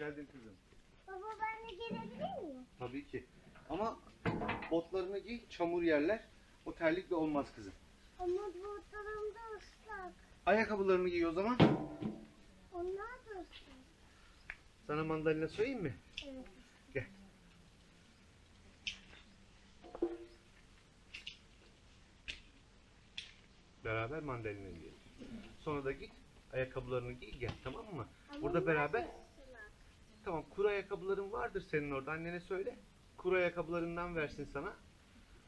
geldin kızım. Baba ben de gelebilir miyim? Tabii ki. Ama botlarını giy, çamur yerler. O terlikle olmaz kızım. Ama botlarım da ıslak. Ayakkabılarını giy o zaman. Onlar da ıslak. Sana mandalina soyayım mı? Evet. Gel. Beraber mandalina giyelim. Sonra da git ayakkabılarını giy gel tamam mı? Burada beraber. Tamam kuru ayakkabıların vardır senin orada annene söyle. Kuru ayakkabılarından versin sana.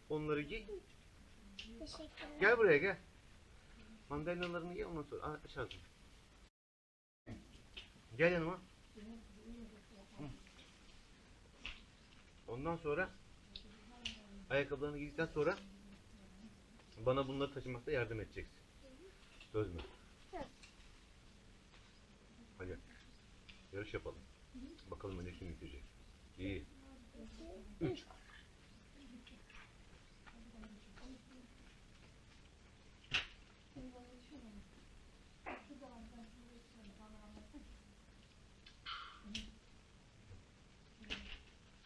Onları giy. Teşekkürler. Gel buraya gel. Mandalinalarını giy ondan sonra ağzını. Gel yanıma. Ondan sonra ayakkabılarını giydikten sonra bana bunları taşımakta yardım edeceksin. Söz mü? Hadi. Yarış yapalım. Bakalım önce kim bitecek. İyi. Üç.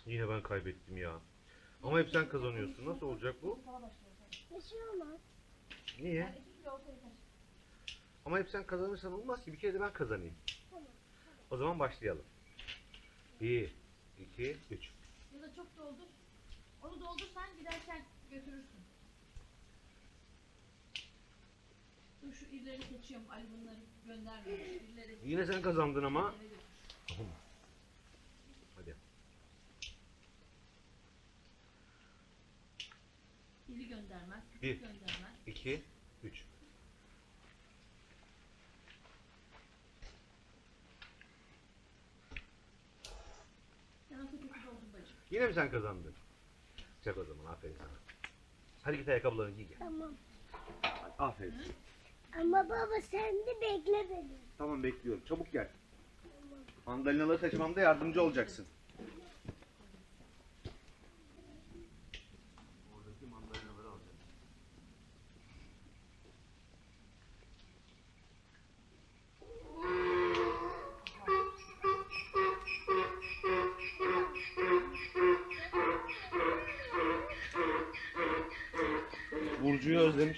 Yine ben kaybettim ya. Ama hep sen kazanıyorsun. Nasıl olacak bu? Bir şey olmaz. Niye? Ama hep sen kazanırsan olmaz ki. Bir kere de ben kazanayım. O zaman başlayalım. Bir, iki, üç. Ya da çok doldur. Onu doldursan giderken götürürsün. Dur şu irileri seçiyorum. Ali bunları göndermemiş. İrileri Yine sen kazandın ama. eve götür. Tamam. Hadi. İri göndermez. Küçük Bir. göndermez. İki, üç. Sen o sepeti doldur bacım. Yine mi sen kazandın? Çak o zaman. Aferin sana. Hadi git ayakkabılarını giy gel. Tamam. Aferin. Ama baba sen de bekle beni. Tamam bekliyorum. Çabuk gel. Mandalinaları taşımamda yardımcı olacaksın.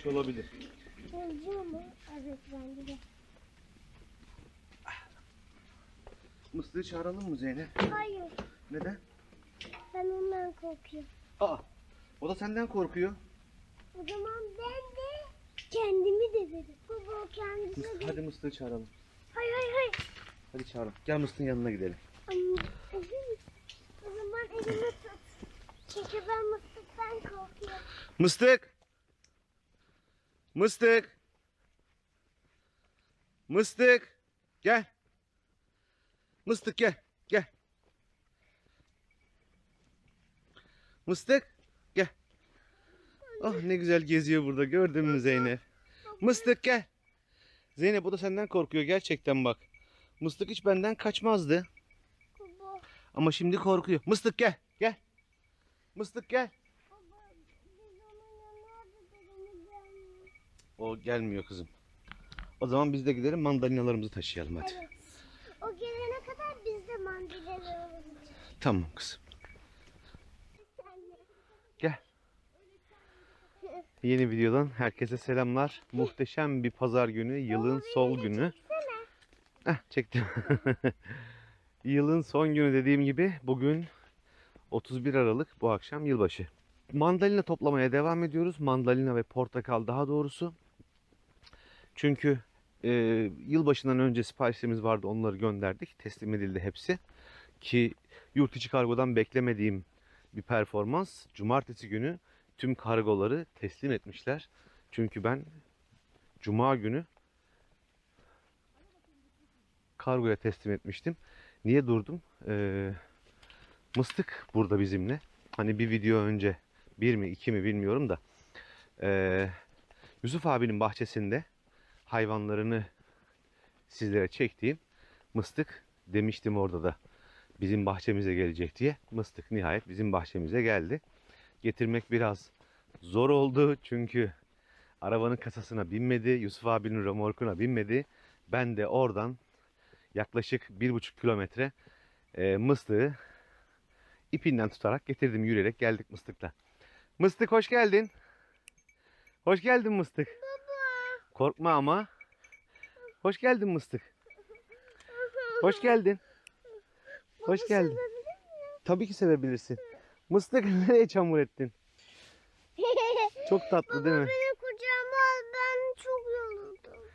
Özlemiş olabilir. Burcu mu? Evet bence de. Mıstığı çağıralım mı Zeynep? Hayır. Neden? Ben ondan korkuyorum. Aa, o da senden korkuyor. O zaman ben de kendimi de veririm. Baba o kendisi Mıstık, de... hadi Mıstığı çağıralım. Hayır hayır hayır. Hadi çağıralım. Gel Mıstık'ın yanına gidelim. O zaman elimi tut. Çünkü ben mıstıktan korkuyorum. Mıstık! Mıstık! Mıstık! Gel. Mıstık gel. Gel. Mıstık gel. Oh ne güzel geziyor burada gördün mü Zeynep? Mıstık gel. Zeynep o da senden korkuyor gerçekten bak. Mıstık hiç benden kaçmazdı. Ama şimdi korkuyor. Mıstık gel. Gel. Mıstık gel. O gelmiyor kızım. O zaman biz de gidelim mandalinalarımızı taşıyalım hadi. Evet. O gelene kadar biz de mandalyaları alacağız. Tamam kızım. Gel. Yeni videodan herkese selamlar. Muhteşem bir pazar günü, yılın son günü. Heh, çektim. yılın son günü dediğim gibi bugün 31 Aralık bu akşam yılbaşı. Mandalina toplamaya devam ediyoruz. Mandalina ve portakal daha doğrusu. Çünkü e, yılbaşından önce siparişlerimiz vardı onları gönderdik. Teslim edildi hepsi. Ki yurt içi kargodan beklemediğim bir performans. Cumartesi günü tüm kargoları teslim etmişler. Çünkü ben cuma günü kargoya teslim etmiştim. Niye durdum? Ee, mıstık burada bizimle. Hani bir video önce bir mi iki mi bilmiyorum da ee, Yusuf abinin bahçesinde hayvanlarını sizlere çektiğim mıstık demiştim orada da bizim bahçemize gelecek diye. Mıstık nihayet bizim bahçemize geldi. Getirmek biraz zor oldu çünkü arabanın kasasına binmedi. Yusuf abinin remorkuna binmedi. Ben de oradan yaklaşık bir buçuk kilometre e, mıstığı ipinden tutarak getirdim. Yürüyerek geldik mıstıkla. Mıstık hoş geldin. Hoş geldin mıstık. Korkma ama. Hoş geldin mıstık. Hoş geldin. Hoş Baba, geldin. Tabii ki sevebilirsin. Mıstık nereye çamur ettin? Çok tatlı değil mi? Beni kucağıma al ben çok yoruldum.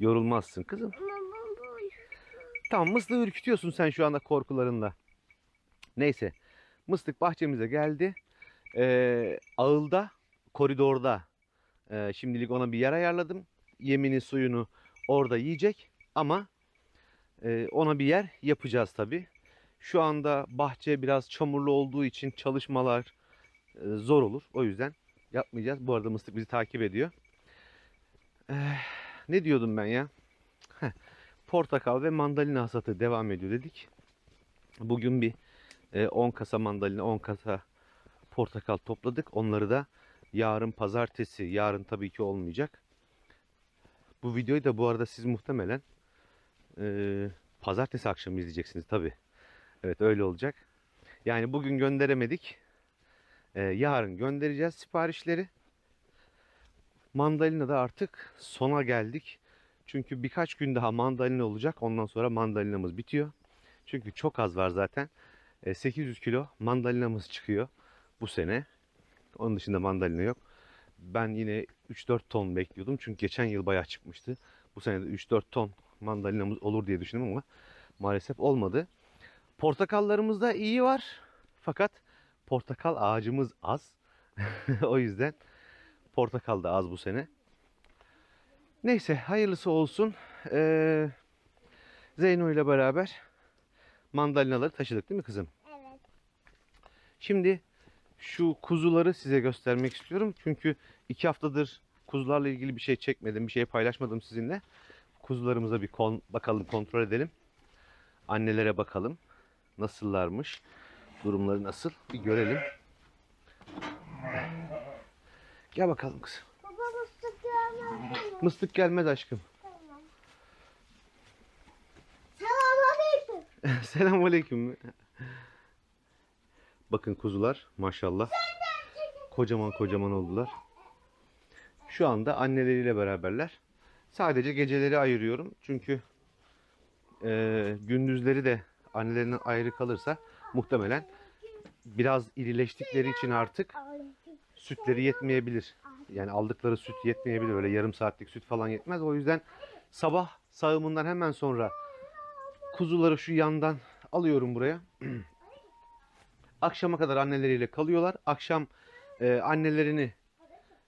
Yorulmazsın kızım. Ama baba Tamam mıstığı ürkütüyorsun sen şu anda korkularınla. Neyse. Mıstık bahçemize geldi. Ee, ağılda, koridorda ee, şimdilik ona bir yer ayarladım. Yemini suyunu orada yiyecek ama ee, ona bir yer yapacağız tabi. Şu anda bahçe biraz çamurlu olduğu için çalışmalar ee, zor olur. O yüzden yapmayacağız. Bu arada mıstık bizi takip ediyor. Eh, ne diyordum ben ya? Heh, portakal ve mandalina hasatı devam ediyor dedik. Bugün bir e, 10 kasa mandalina, 10 kasa portakal topladık. Onları da yarın pazartesi, yarın tabii ki olmayacak. Bu videoyu da bu arada siz muhtemelen e, pazartesi akşamı izleyeceksiniz tabii. Evet öyle olacak. Yani bugün gönderemedik. E, yarın göndereceğiz siparişleri. Mandalina da artık sona geldik. Çünkü birkaç gün daha mandalina olacak. Ondan sonra mandalinamız bitiyor. Çünkü çok az var zaten. E, 800 kilo mandalinamız çıkıyor bu sene. Onun dışında mandalina yok. Ben yine 3-4 ton bekliyordum. Çünkü geçen yıl bayağı çıkmıştı. Bu sene de 3-4 ton mandalinamız olur diye düşündüm ama maalesef olmadı. Portakallarımız da iyi var. Fakat portakal ağacımız az. o yüzden portakal da az bu sene. Neyse hayırlısı olsun. Ee, Zeyno ile beraber mandalinaları taşıdık değil mi kızım? Evet. Şimdi şu kuzuları size göstermek istiyorum. Çünkü iki haftadır kuzularla ilgili bir şey çekmedim, bir şey paylaşmadım sizinle. Kuzularımıza bir kon bakalım, kontrol edelim. Annelere bakalım. Nasıllarmış? Durumları nasıl? Bir görelim. Gel bakalım kızım. Baba mıstık gelmez mi? Mıstık gelmez aşkım. Tamam. Selamünaleyküm. Selamünaleyküm. Bakın kuzular maşallah. Kocaman kocaman oldular. Şu anda anneleriyle beraberler. Sadece geceleri ayırıyorum. Çünkü eee, gündüzleri de annelerinden ayrı kalırsa muhtemelen biraz irileştikleri için artık sütleri yetmeyebilir. Yani aldıkları süt yetmeyebilir. Öyle yarım saatlik süt falan yetmez. O yüzden sabah sağımından hemen sonra kuzuları şu yandan alıyorum buraya. Akşama kadar anneleriyle kalıyorlar. Akşam e, annelerini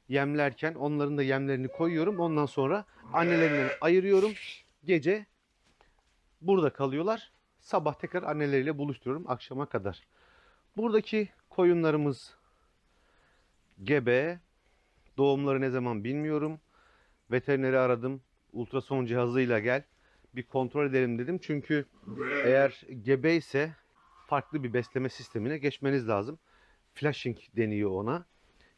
yemlerken onların da yemlerini koyuyorum. Ondan sonra annelerinden ayırıyorum. Gece burada kalıyorlar. Sabah tekrar anneleriyle buluşturuyorum akşama kadar. Buradaki koyunlarımız gebe. Doğumları ne zaman bilmiyorum. Veterineri aradım. Ultrason cihazıyla gel. Bir kontrol edelim dedim. Çünkü eğer gebe ise farklı bir besleme sistemine geçmeniz lazım. Flashing deniyor ona.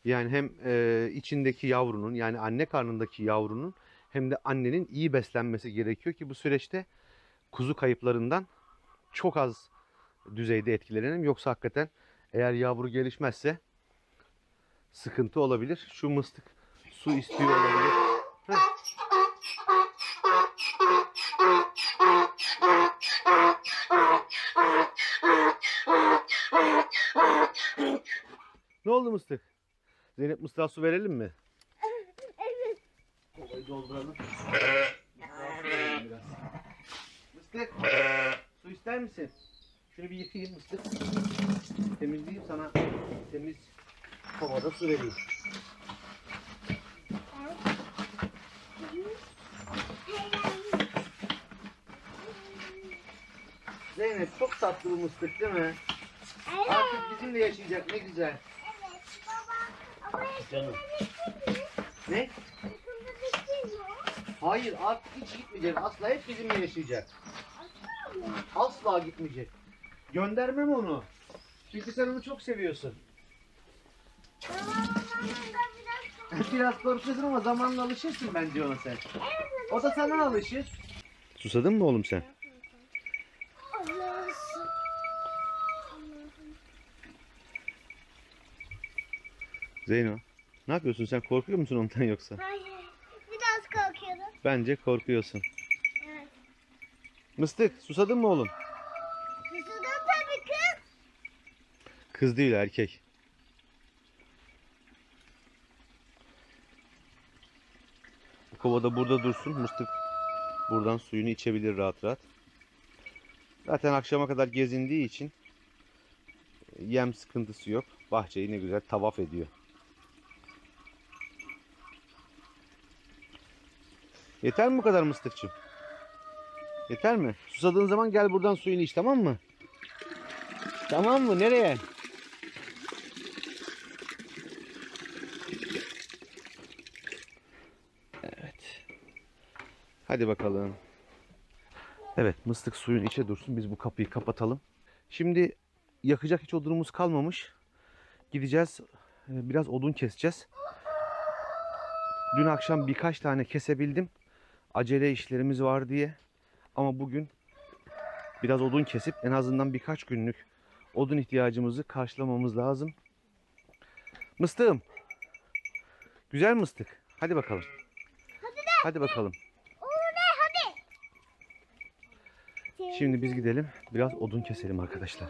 Yani hem e, içindeki yavrunun yani anne karnındaki yavrunun hem de annenin iyi beslenmesi gerekiyor ki bu süreçte kuzu kayıplarından çok az düzeyde etkilenelim. Yoksa hakikaten eğer yavru gelişmezse sıkıntı olabilir. Şu mıstık su istiyor olabilir. Heh. Mıstık? Zeynep mıstığa su verelim mi? Evet. Kovayı dolduralım. Biraz. Mıstık, su ister misin? Şunu bir yıkayayım mıstık. Temizleyeyim sana temiz kovada su vereyim. Zeynep çok tatlı bu mıstık değil mi? Evet. Artık bizimle yaşayacak ne güzel. Canım. Ne? Hayır artık hiç gitmeyecek. Asla hep bizimle yaşayacak. Asla gitmeyecek. Göndermem onu. Çünkü sen onu çok seviyorsun. Biraz korkuyorsun ama zamanla alışırsın bence ona sen. O da sana alışır. Susadın mı oğlum sen? Zeyno. Ne yapıyorsun sen korkuyor musun ondan yoksa? Hayır. Biraz korkuyorum. Bence korkuyorsun. Evet. Mıstık susadın mı oğlum? Susadım tabii kız. Kız değil erkek. Bu kovada burada dursun. Mıstık buradan suyunu içebilir rahat rahat. Zaten akşama kadar gezindiği için yem sıkıntısı yok. Bahçeyi ne güzel tavaf ediyor. Yeter mi bu kadar mıstıkçım? Yeter mi? Susadığın zaman gel buradan suyunu iç tamam mı? Tamam mı? Nereye? Evet. Hadi bakalım. Evet mıstık suyun içe dursun. Biz bu kapıyı kapatalım. Şimdi yakacak hiç odunumuz kalmamış. Gideceğiz. e, Biraz odun keseceğiz. Dün akşam birkaç tane kesebildim. Acele işlerimiz var diye. Ama bugün biraz odun kesip en azından birkaç günlük odun ihtiyacımızı karşılamamız lazım. Mıstığım. Güzel mıstık. Hadi bakalım. Hadi bakalım. Oğlum ne hadi. Şimdi biz gidelim. Biraz odun keselim arkadaşlar.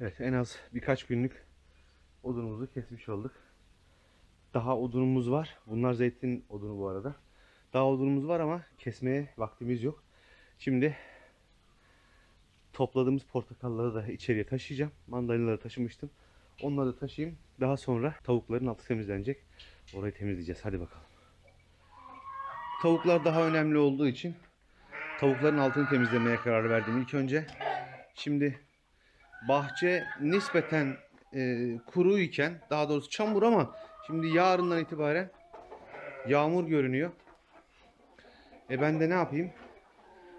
Evet en az birkaç günlük odunumuzu kesmiş olduk. Daha odunumuz var. Bunlar zeytin odunu bu arada. Daha odunumuz var ama kesmeye vaktimiz yok. Şimdi topladığımız portakalları da içeriye taşıyacağım. Mandalinaları taşımıştım. Onları da taşıyayım. Daha sonra tavukların altı temizlenecek. Orayı temizleyeceğiz. Hadi bakalım. Tavuklar daha önemli olduğu için tavukların altını temizlemeye karar verdim ilk önce. Şimdi bahçe nispeten e, kuru iken daha doğrusu çamur ama şimdi yarından itibaren yağmur görünüyor. E ben de ne yapayım?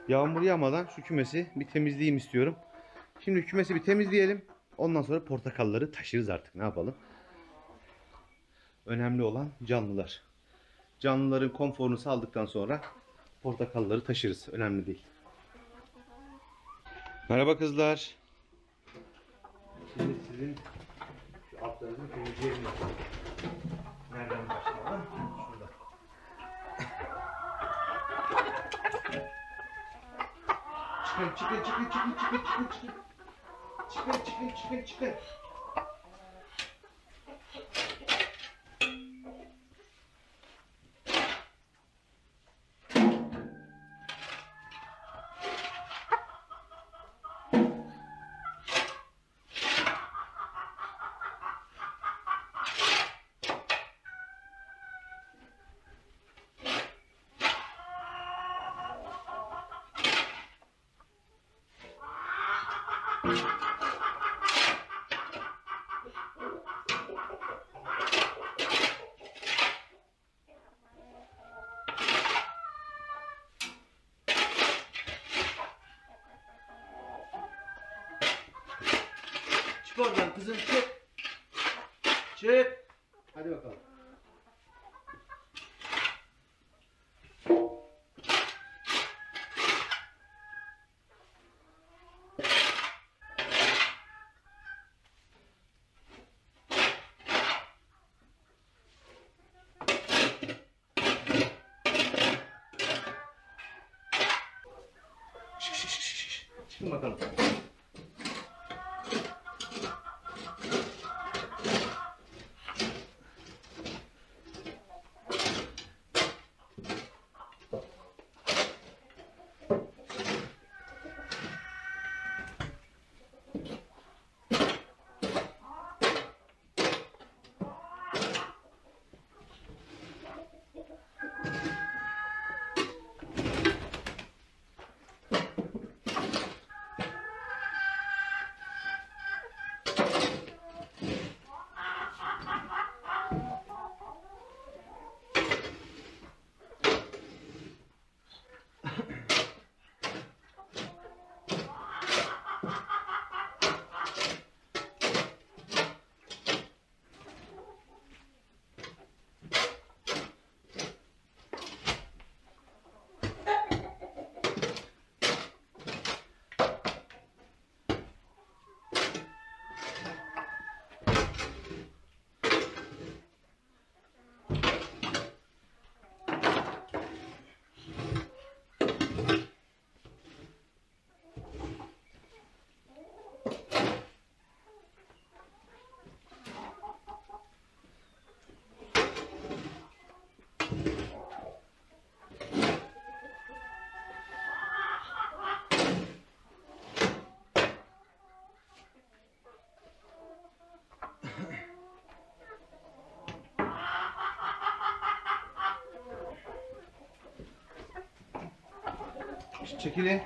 Yağmur yağmadan şu kümesi bir temizleyeyim istiyorum. Şimdi kümesi bir temizleyelim. Ondan sonra portakalları taşırız artık. Ne yapalım? Önemli olan canlılar. Canlıların konforunu sağladıktan sonra portakalları taşırız. Önemli değil. Merhaba kızlar. Şimdi sizin şu altlarınızı temizleyelim bakalım. Nereden başlayalım? Şurada. Çıkın çıkın çıkın çıkın çıkın çıkın çıkın. Çıkın çıkın çıkın çıkın. Çık oradan kızım çık. Çık. Hadi bakalım. Çekilin.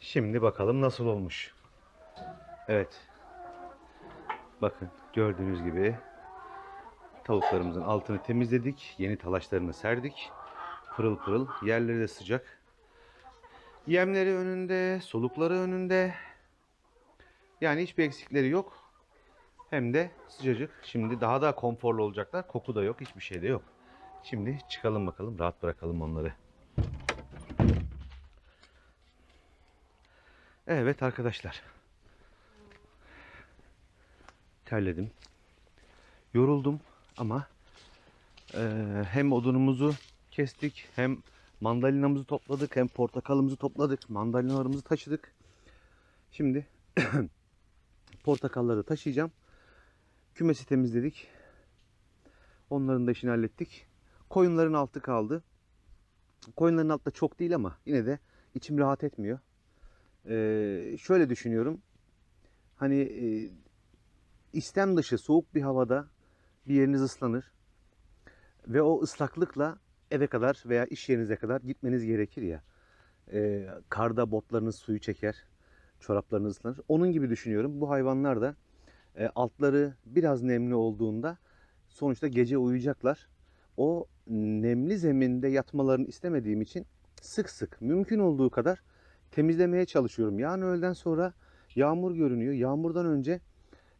Şimdi bakalım nasıl olmuş. Evet. Bakın gördüğünüz gibi tavuklarımızın altını temizledik. Yeni talaşlarını serdik. Pırıl pırıl. Yerleri de sıcak. Yemleri önünde, solukları önünde. Yani hiçbir eksikleri yok. Hem de sıcacık. Şimdi daha da konforlu olacaklar. Koku da yok. Hiçbir şey de yok. Şimdi çıkalım bakalım. Rahat bırakalım onları. Evet arkadaşlar. Terledim. Yoruldum ama eee, hem odunumuzu kestik hem Mandalinamızı topladık. Hem portakalımızı topladık. Mandalinalarımızı taşıdık. Şimdi portakalları taşıyacağım. Kümesi temizledik. Onların da işini hallettik. Koyunların altı kaldı. Koyunların altta çok değil ama yine de içim rahat etmiyor. Ee, şöyle düşünüyorum. Hani e, istem dışı soğuk bir havada bir yeriniz ıslanır. Ve o ıslaklıkla eve kadar veya iş yerinize kadar gitmeniz gerekir ya. Ee, karda botlarınız suyu çeker. Çoraplarınız ıslanır. Onun gibi düşünüyorum. Bu hayvanlar da e, altları biraz nemli olduğunda sonuçta gece uyuyacaklar. O nemli zeminde yatmalarını istemediğim için sık sık mümkün olduğu kadar temizlemeye çalışıyorum. Yarın öğleden sonra yağmur görünüyor. Yağmurdan önce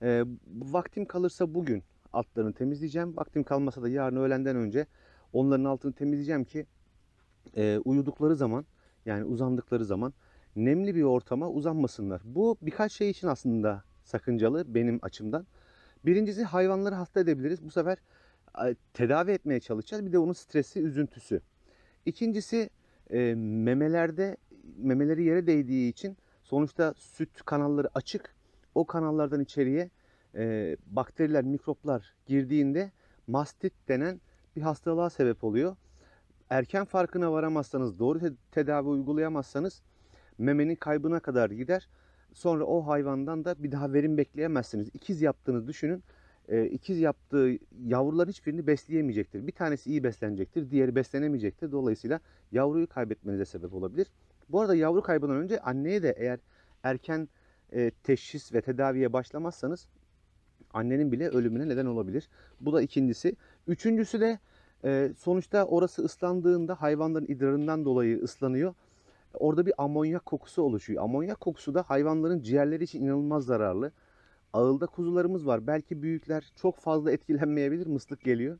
e, vaktim kalırsa bugün altlarını temizleyeceğim. Vaktim kalmasa da yarın öğlenden önce onların altını temizleyeceğim ki e, uyudukları zaman yani uzandıkları zaman nemli bir ortama uzanmasınlar. Bu birkaç şey için aslında sakıncalı benim açımdan. Birincisi hayvanları hasta edebiliriz. Bu sefer tedavi etmeye çalışacağız. Bir de onun stresi, üzüntüsü. İkincisi e, memelerde memeleri yere değdiği için sonuçta süt kanalları açık. O kanallardan içeriye e, bakteriler, mikroplar girdiğinde mastit denen bir hastalığa sebep oluyor. Erken farkına varamazsanız, doğru te- tedavi uygulayamazsanız memenin kaybına kadar gider. Sonra o hayvandan da bir daha verim bekleyemezsiniz. İkiz yaptığını düşünün. E, ikiz yaptığı yavrular hiçbirini besleyemeyecektir. Bir tanesi iyi beslenecektir, diğeri beslenemeyecektir. Dolayısıyla yavruyu kaybetmenize sebep olabilir. Bu arada yavru kaybından önce anneye de eğer erken e, teşhis ve tedaviye başlamazsanız annenin bile ölümüne neden olabilir. Bu da ikincisi. Üçüncüsü de e, sonuçta orası ıslandığında hayvanların idrarından dolayı ıslanıyor. Orada bir amonyak kokusu oluşuyor. Amonyak kokusu da hayvanların ciğerleri için inanılmaz zararlı. Ağılda kuzularımız var. Belki büyükler çok fazla etkilenmeyebilir. Mıslık geliyor.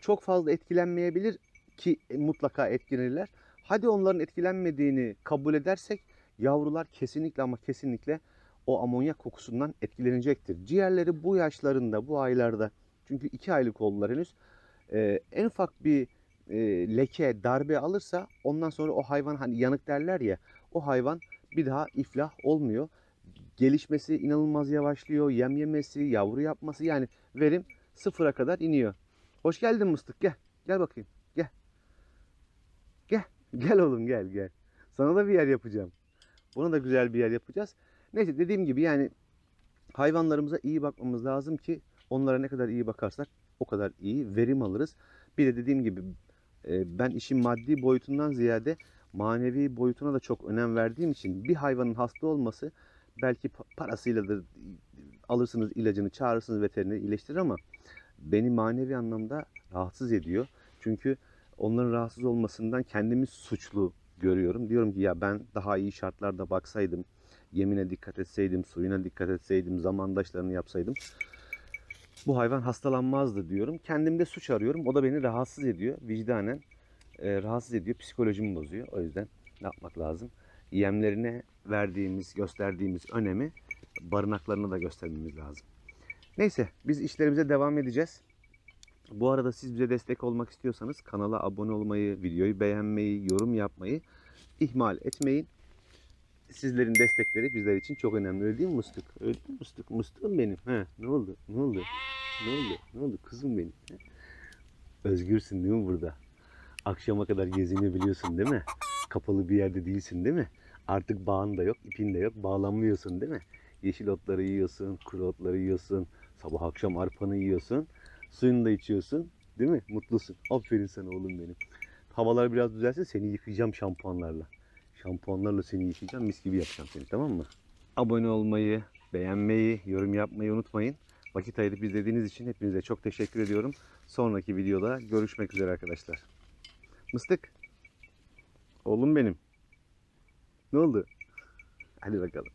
Çok fazla etkilenmeyebilir ki mutlaka etkilenirler. Hadi onların etkilenmediğini kabul edersek yavrular kesinlikle ama kesinlikle o amonyak kokusundan etkilenecektir. Ciğerleri bu yaşlarında, bu aylarda çünkü iki aylık oldular henüz. e, en ufak bir e, leke, darbe alırsa ondan sonra o hayvan hani yanık derler ya o hayvan bir daha iflah olmuyor. Gelişmesi inanılmaz yavaşlıyor. Yem yemesi, yavru yapması yani verim sıfıra kadar iniyor. Hoş geldin Mıstık gel. Gel bakayım. Gel. Gel. Gel oğlum gel gel. Sana da bir yer yapacağım. Buna da güzel bir yer yapacağız. Neyse dediğim gibi yani hayvanlarımıza iyi bakmamız lazım ki onlara ne kadar iyi bakarsak o kadar iyi verim alırız. Bir de dediğim gibi ben işin maddi boyutundan ziyade manevi boyutuna da çok önem verdiğim için bir hayvanın hasta olması belki pa- parasıyladır alırsınız ilacını çağırırsınız veterineri iyileştirir ama beni manevi anlamda rahatsız ediyor. Çünkü onların rahatsız olmasından kendimi suçlu görüyorum. Diyorum ki ya ben daha iyi şartlarda baksaydım, yemine dikkat etseydim, suyuna dikkat etseydim, zamandaşlarını yapsaydım bu hayvan hastalanmazdı diyorum. Kendimde suç arıyorum. O da beni rahatsız ediyor. Vicdanen e, rahatsız ediyor. Psikolojimi bozuyor. O yüzden ne yapmak lazım? Yemlerine verdiğimiz, gösterdiğimiz önemi barınaklarına da göstermemiz lazım. Neyse biz işlerimize devam edeceğiz. Bu arada siz bize destek olmak istiyorsanız kanala abone olmayı, videoyu beğenmeyi, yorum yapmayı ihmal etmeyin. Sizlerin destekleri bizler için çok önemli. Öyle değil mi Mıstık? Öyle değil mi Mıstık? Mıstığım benim. He, ne oldu? Ne oldu? Ne oldu? Ne oldu? Kızım benim. He? Özgürsün değil mi burada? Akşama kadar gezinebiliyorsun değil mi? Kapalı bir yerde değilsin değil mi? Artık bağın da yok, ipin de yok. Bağlanmıyorsun değil mi? Yeşil otları yiyorsun, kuru otları yiyorsun. Sabah akşam arpanı yiyorsun. Suyunu da içiyorsun. Değil mi? Mutlusun. Aferin sana oğlum benim. Havalar biraz düzelse seni yıkayacağım şampuanlarla. Şampuanlarla seni yıkayacağım. Mis gibi yapacağım seni tamam mı? Abone olmayı, beğenmeyi, yorum yapmayı unutmayın. Vakit ayırıp izlediğiniz için hepinize çok teşekkür ediyorum. Sonraki videoda görüşmek üzere arkadaşlar. Mıstık. Oğlum benim. Ne oldu? Hadi bakalım.